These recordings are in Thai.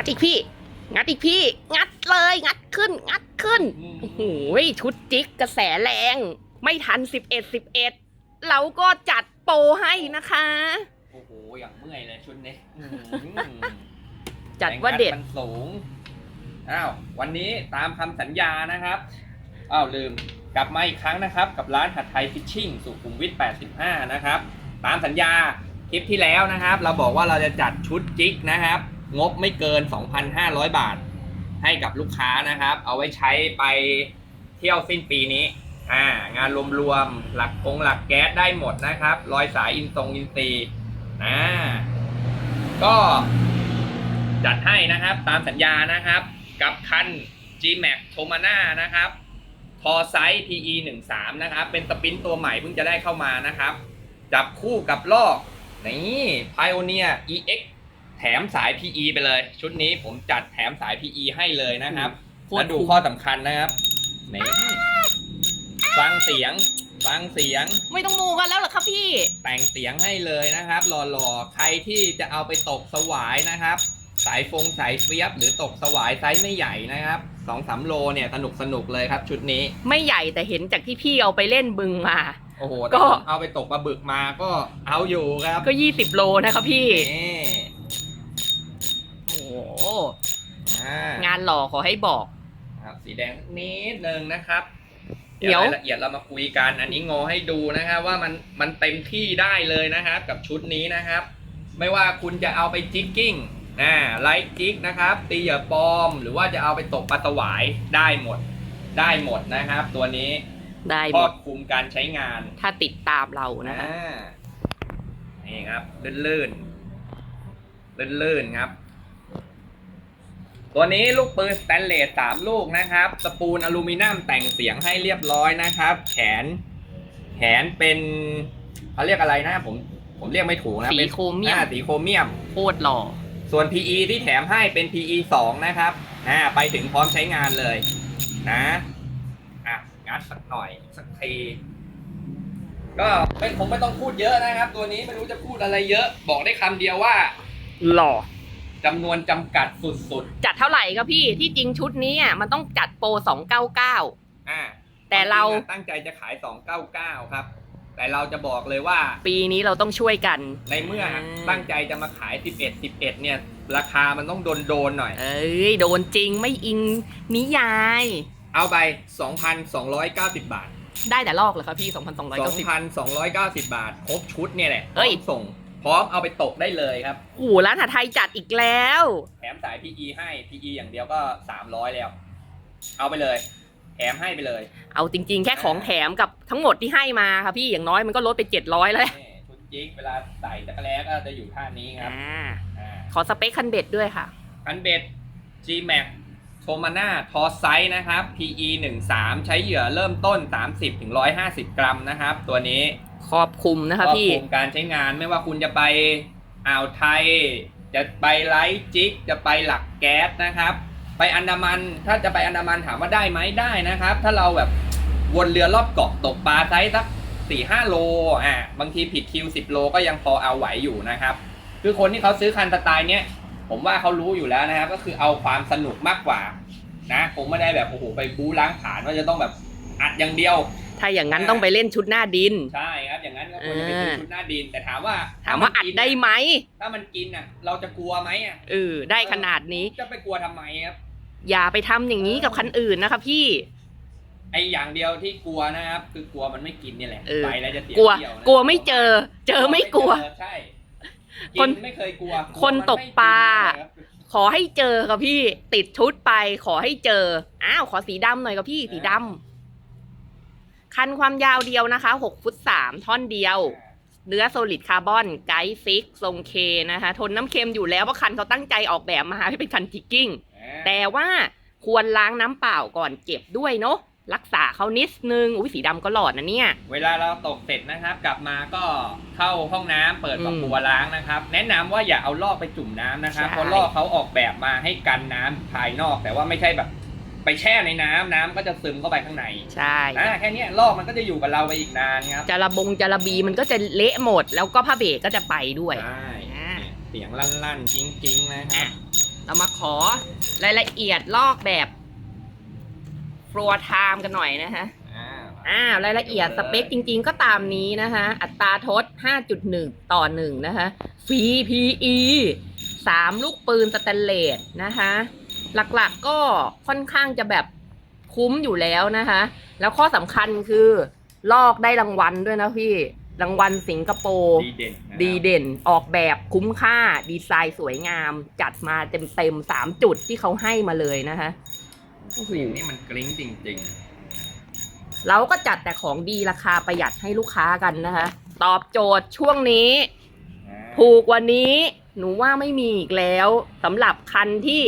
งัดอีกพี่ งัดอีกพี่ งัดเลย งัดขึ้น งัดขึ้นโอ้โหชุดจิกกระแสแรง ไม่ทัน11 11เราก็จัดโปรให้นะคะ โอ้โห อย่างเมื่อยเลยชุดนี้อืมจัดว่าเด็ดแรงอัมันสูง อ้าว วันนี้ตามคำสัญญานะครับ อ้าวลืม กลับมาอีกครั้งนะครับ กับร้านหัดไทยฟิชชิ่งสุขุมวิท 85 นะครับ ตามสัญญาคลิปที่แล้วนะครับ เราบอกว่าเราจะจัดชุดจิกนะครับ งบไม่เกิน 2,500 บาท ให้กับลูกค้านะครับ เอาไว้ใช้ไปเที่ยวสิ้นปีนี้อ่างานรวมๆหลักกงหลักแก๊สได้หมดนะครับ รอยสายอินทรงอินซีอ่าก็จัดให้นะครับตามสัญญานะครับ กับคัน G-Max t o m a n a นะครับพอไซส์ PE 1 3นะครับ เป็นสปินตัวใหม่เพิ่งจะได้เข้ามานะครับ จับคู่กับลอก นี่ Pioneer EX แถมสาย PE ไปเลย ชุดนี้ผมจัดแถมสาย PE ให้เลยนะครับโคตร แล้วดูคุ้มข้อสำคัญนะครับนี่ฟังเสียงฟังเสียง ไม่ต้องมูกันแล้วเหรอครับพี่ แต่งเสียงให้เลยนะครับหล่อๆ ใครที่จะเอาไปตกสวายนะครับ สายฟงสายเฟียบหรือตกสวายไซส์ไม่ใหญ่นะครับสองสามโลเนี่ยสนุกสนุกๆเลยครับ ชุดนี้ ไม่ใหญ่แต่เห็นจากที่พี่เอาไปเล่นบึงมา โอ้โหก็แต่ผมเอาไปตกปลาบึกมาก็เอาอยู่ครับก็ 20 โลนะครับพี่ นี่างานหล่อขอให้บอกครับสีแดงนิดนึงนะครับเดี๋เดี๋ยยววรายละเอียดเรามาคุยกันอันนี้งอให้ดูนะครับว่ามันมันเต็มที่ได้เลยนะครับ กับชุดนี้นะครับ ไม่ว่าคุณจะเอาไปจิกกิ้งอ่าไลท์จิกนะครับ ตีเหยื่อปลอม หรือว่าจะเอาไปตกปลาสวายได้หมดได้หมดนะครับ ตัวนี้ได้หครมอดบคลุมการใช้งาน ถ้าติดตามเรานะคะอ่านี่ครับลื่นๆลื่นๆครับ ตัวนี้ลูกปืนสแตนเลสสามลูกนะครับ สปูนอลูมิเนียมแต่งเสียงให้เรียบร้อยนะครับ แขน แขนเป็นเขาเรียกอะไรนะ ผมผมเรียกไม่ถูกนะสีเป็นโครเมียมอ่าสีโครเมียมโคตรหล่อส่วน PE ที่แถมให้เป็น PE 2นะครับอ่าไปถึงพร้อมใช้งานเลยนะอะงัดสักหน่อยสักทีก็ไม่คงไม่ต้องพูดเยอะนะครับ ตัวนี้ไม่รู้จะพูดอะไรเยอะ บอกได้คำเดียวว่า หล่อ จำนวนจำกัดสุดจัดเท่าไหร่ครับพี่ที่จริงชุดนี้อะมันต้องจัดโปร299ๆอ่าแต่เราควมจงอะตั้งใจจะขาย 299 ครับ แต่เราจะบอกเลยว่า ปีนี้เราต้องช่วยกัน ในเมื่ออืม ตั้งใจจะมาขาย 11 11 เนี่ย ราคามันต้องโดนโดนๆหน่อย เอ้ยโดนจริงไม่อิงนิยาย เอาไป 2,290 บาท ได้แต่ลอกเหรอครับพี่ 2,290 2,290 บาท ครบชุดเนี่ยแหละพเอ้ร้อยมส่ง พร้อมเอาไปตกได้เลยครับ โอ้โหร้านอาหารไทยจัดอีกแล้ว แถมสาย PE ให้ PE อย่างเดียวก็ 300 แล้ว เอาไปเลย แถมให้ไปเลยเอาจริง ๆ แค่ของแถมกับทั้งหมดที่ให้มาครับพี่อย่างน้อยมันก็ลดไป 700 แล้วแหละนี่ชุดจิกเวลาใส่จักรแล้ก็จะอยู่ท่านี้ครับอ่าอ่าขอสเปคคันเบ็ดด้วยค่ะ คันเบ็ด G-Max โท มาน่าทอไซส์นะครับ PE 13 ใช้เหยื่อเริ่มต้น 30-150 กรัมนะครับ ตัวนี้ครอบคลุมนะคะก็พี่คุมการใช้งานไม่ว่าคุณจะไปอ่าวไทย จะไปไลท์จิก จะไปหลักแก๊สนะครับ ไปอันดามันถ้าจะไปอันดามันถามว่าได้ไหมได้นะครับ ถ้าเราแบบวนเรือรอบเกาะตกปลาไซส์สักสี่ห้าโลอะบางทีผิดคิวสิบโลก็ยังพอเอาไหวอยู่นะครับ คือคนที่เขาซื้อคันสไตล์เนี้ย ผมว่าเขารู้อยู่แล้วนะครับ ก็คือเอาความสนุกมากกว่า นะผมไม่ได้แบบโอ้โหไปบู๊ล้างผลาญว่าจะต้องแบบอัดอย่างเดียว ถ้าอย่างนั้นต้องไปเล่นชุดหน้าดิน ใช่ครับ อย่างนั้นก็ควรจะเป็นอ่าชุดหน้าดิน แต่ถามว่าถามว่าอัดได้ไหม ถ้ามันกินอะ เราจะกลัวไหมอะเออได้ขนาดนี้ จะไปกลัวทำไมครับ อย่าไปทำอย่างนี้กับคันอื่นนะคะพี่ ไออย่างเดียวที่กลัวนะครับ คือกลัวมันไม่กินนี่แหละเออไปแล้วจะเสียกลัวเที่ยวนะกลัวไม่เจอ เจอไม่กลัวเจอใช่ คนกิไม่เคยกลัวคนตกปลากลัวมันไม่กินเลยครับขอให้เจอครับพี่ ติดชุดไป ขอให้เจอ อ้าวขอสีดำหน่อยครับพี่สีดำคันความยาวเดียวนะคะ6ฟุต3ท่อนเดียว เนื้อโซลิดคาร์บอนไกด์ฟิกทรงเคนะคะ ทนน้ำเค็มอยู่แล้วเพราะคันเขาตั้งใจออกแบบมาให้เป็นคันจิกกิ้งอ่าแต่ว่าควรล้างน้ำเปล่าก่อนเก็บด้วยเนาะ รักษาเขานิดนึง อุ้ยสีดำก็หลอดนะเนี่ย เวลาเราตกเสร็จนะครับ กลับมาก็เข้าห้องน้ำเปิดฝักอืมบัวล้างนะครับ แนะนำว่าอย่าเอาลอกไปจุ่มน้ำนะครับใช่เพราะลอกเขาออกแบบมาให้กันน้ำภายนอก แต่ว่าไม่ใช่แบบไปแช่ในน้ำน้ำก็จะซึมเข้าไปข้างใน ใช่อ่าแค่เนี้ยลอกมันก็จะอยู่กับเราไปอีกนานครับจาระบงจาระบีมันก็จะเละหมด แล้วก็ผ้าเบรกก็จะไปด้วยใช่อ่าเนี่ยเสียงลั่นๆจริงๆนะครับเรามาขอรายละเอียดลอกแบบ floor time กันหน่อยนะคะอ่าอ่ารายละเอียดสเปคจริงๆก็ตามนี้นะคะ อัตราทด 5.1 ต่อ 1 นะคะ VPE 3 ลูกปืนสแตนเลสนะคะ หลักๆก็ค่อนข้างจะแบบคุ้มอยู่แล้วนะคะ แล้วข้อสำคัญคือลอกได้รางวัลด้วยนะพี่ รางวัลสิงคโปร์ดีเด่นนะครับดีเด่นออกแบบคุ้มค่าดีไซน์สวยงาม จัดมาเต็มๆ3จุดที่เขาให้มาเลยนะคะ โอ้โหเสียงนี่มันกริ้งจริงเราก็จัดแต่ของดีราคาประหยัดให้ลูกค้ากันนะคะ ตอบโจทย์ช่วงนี้ๆอ่าถูกกว่านี้ หนูว่าไม่มีอีกแล้วสำหรับคันที่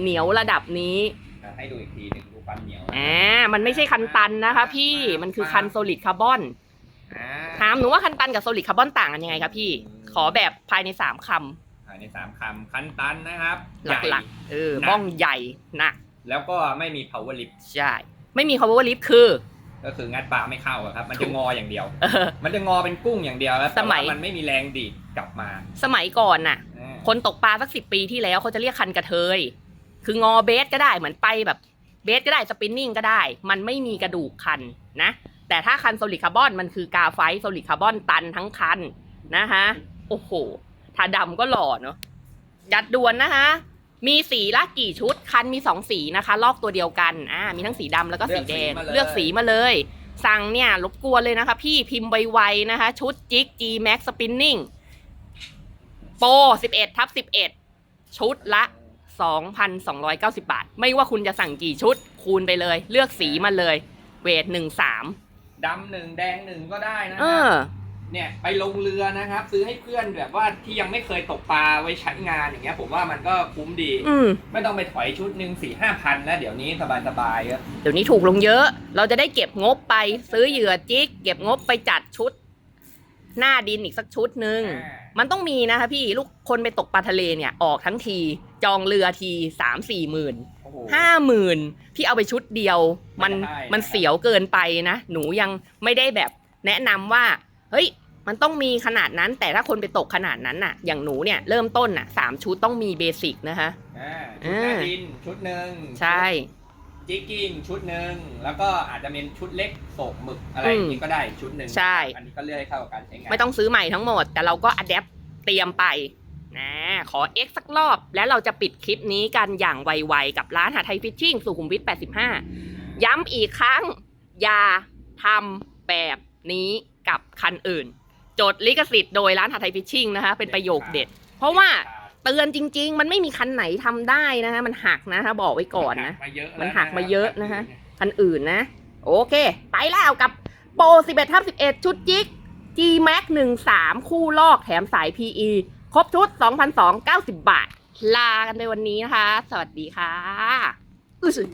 เหนียวระดับนี้อะให้ดูอีกทีหนึ่งดูความเหนียวนะอ่ามันไม่ใช่คันตันนะคะ พี่มันคือคันโซลิดคาร์บอนอ่าถามหนูว่าคันตันกับโซลิดคาร์บอนต่างกันยังไงคะพี่ ขอแบบภายในสามคภายในสามคำคันตันนะครับำใญ่หลักๆเออหนักบ้องใหญ่หนัก แล้วก็ไม่มี power lift ใช่ ไม่มี cover lift คือ ก็คืองัดปลาไม่เข้าอะครับ มันจะงออย่างเดียว เออ มันจะงอเป็นกุ้งอย่างเดียวแล้วสมัยแต่ว่ามันไม่มีแรงดีดกลับมาสมัยก่อนน่ะ อ่าคนตกปลาสักสิบปีที่แล้วเขาจะเรียกคันกระเทย คืองอเบสก็ได้เหมือนไปแบบเบสก็ได้สปินนิ่งก็ได้ มันไม่มีกระดูกคันนะ แต่ถ้าคันโซลิดคาร์บอนมันคือกาไฟโซลิดคาร์บอนตันทั้งคันนะคะโอ้โหถ้าดำก็หล่อเนาะจัดด่วนนะคะ มีสีละกี่ชุด คันมีสองสีนะคะ ลอกตัวเดียวกันอ่ามีทั้งสีดำแล้วก็สีแดง เลือกสีมาเลยสั่งเนี่ยรบกวนเลยนะคะ พี่พิมพ์ไวๆนะคะ ชุดจิก G Max Spinning โปร11ทับ11 ชุดละ 2,290 บาท ไม่ว่าคุณจะสั่งกี่ชุด คูณไปเลย เลือกสีมาเลย เวทหนึ่งสามดำหนึ่งแดงหนึ่งก็ได้นะคเอรับอ เนี่ยไปลงเรือนะครับ ซื้อให้เพื่อนแบบว่าที่ยังไม่เคยตกปลาไว้ใช้งานอย่างเงี้ย ผมว่ามันก็คุ้มดี อืมไม่ต้องไปถอยชุดหนึ่งสี่ห้าพันแล้วเดี๋ยวนี้สบายสบายๆครับเดี๋ยวนี้ถูกลงเยอะ เราจะได้เก็บงบไปซื้อเหยื่อจิก เก็บงบไปจัดชุด หน้าดินอีกสักชุดหนึ่งอ่ามันต้องมีนะคะพี่ลูกคนไปตกปลาทะเลเนี่ยออกทั้งที จองเรือทีสามสี่หมื่นโอ้โหห้าหมื่นพี่เอาไปชุดเดียว มันไม่ได้ มันเสียวเกินไปนะ หนูยังไม่ได้แบบแนะนำว่า เฮ้ย มันต้องมีขนาดนั้น แต่ถ้าคนไปตกขนาดนั้นน่ะ อย่างหนูเนี่ยเริ่มต้นน่ะสามชุดต้องมีเบสิกนะคะ อ่าชุดหน้าดินชุดหนึ่งใช่ จิกกิ้งชุดหนึ่งแล้วก็อาจจะเป็นชุดเล็กโศกหมึกอะไรอย่างนี้ก็ได้ชุดหนึ่งใช่ อันนี้ก็เลือกให้เข้ากับการใช้งานไม่ต้องซื้อใหม่ทั้งหมด แต่เราก็อัดแอปเตรียมไปนะขอ X สักรอบ แล้วเราจะปิดคลิปนี้กันอย่างไวๆ กับร้านหาไทยฟิชชิ่งสุขุมวิท 85 ย้ำอีกครั้ง อย่าทำแบบนี้ กับคันอื่น จดลิขสิทธิ์โดยร้านหาไทยฟิชชิ่งนะคะเป็นประโยคเด็ด เพราะว่าเตือนจริง ๆ มันไม่มีคันไหนทำได้นะคะมันหักนะคะบอกไว้ก่อนนะ มัหักมาเยอะมันหักมาเยอะนะคะคัคันอื่นนะ โอเค ไปแล้วกับโปร11ทับ11 ชุดจิก G Max 13 คู่ลอกแถมสาย PE ครบชุด 2,290 บาท ลากันไปวันนี้นะคะ สวัสดีค่ะอื้ออื่น